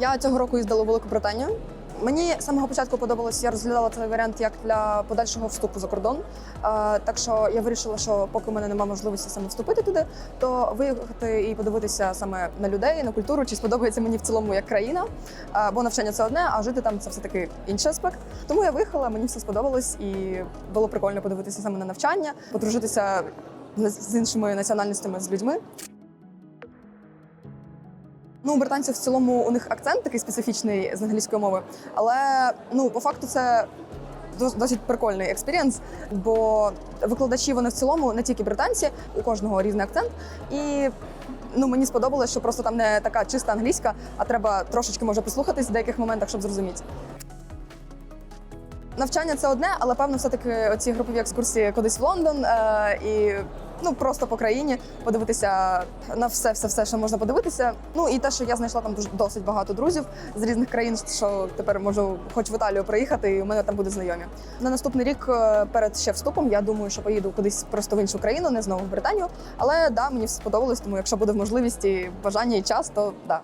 Я цього року їздила у Велику Британію. Мені з самого початку подобалось, я розглядала цей варіант як для подальшого вступу за кордон. Е, так що я вирішила, що поки в мене немає можливості саме вступити туди, то виїхати і подивитися саме на людей, на культуру, чи сподобається мені в цілому як країна. Е, бо навчання це одне, а жити там це все таки інший аспект. Тому я виїхала, мені все сподобалось, і було прикольно подивитися саме на навчання, подружитися з іншими національностями з людьми. Ну, у британців в цілому у них акцент такий специфічний з англійської мови, але ну по факту це досить прикольний експірієнс, бо викладачі вони в цілому не тільки британці, у кожного різний акцент. І ну мені сподобалось, що просто там не така чиста англійська, а треба трошечки може прислухатись в деяких моментах, щоб зрозуміти. Навчання це одне, але певно, все-таки оці групові екскурсії кудись в Лондон е, і ну просто по країні подивитися на все, все, все, що можна подивитися. Ну і те, що я знайшла там дуже досить багато друзів з різних країн, що тепер можу хоч в Італію приїхати, і у мене там буде знайомі. На наступний рік е, перед ще вступом я думаю, що поїду кудись просто в іншу країну, не знову в Британію. Але да, мені сподобалось, тому якщо буде можливість і бажання і час, то да.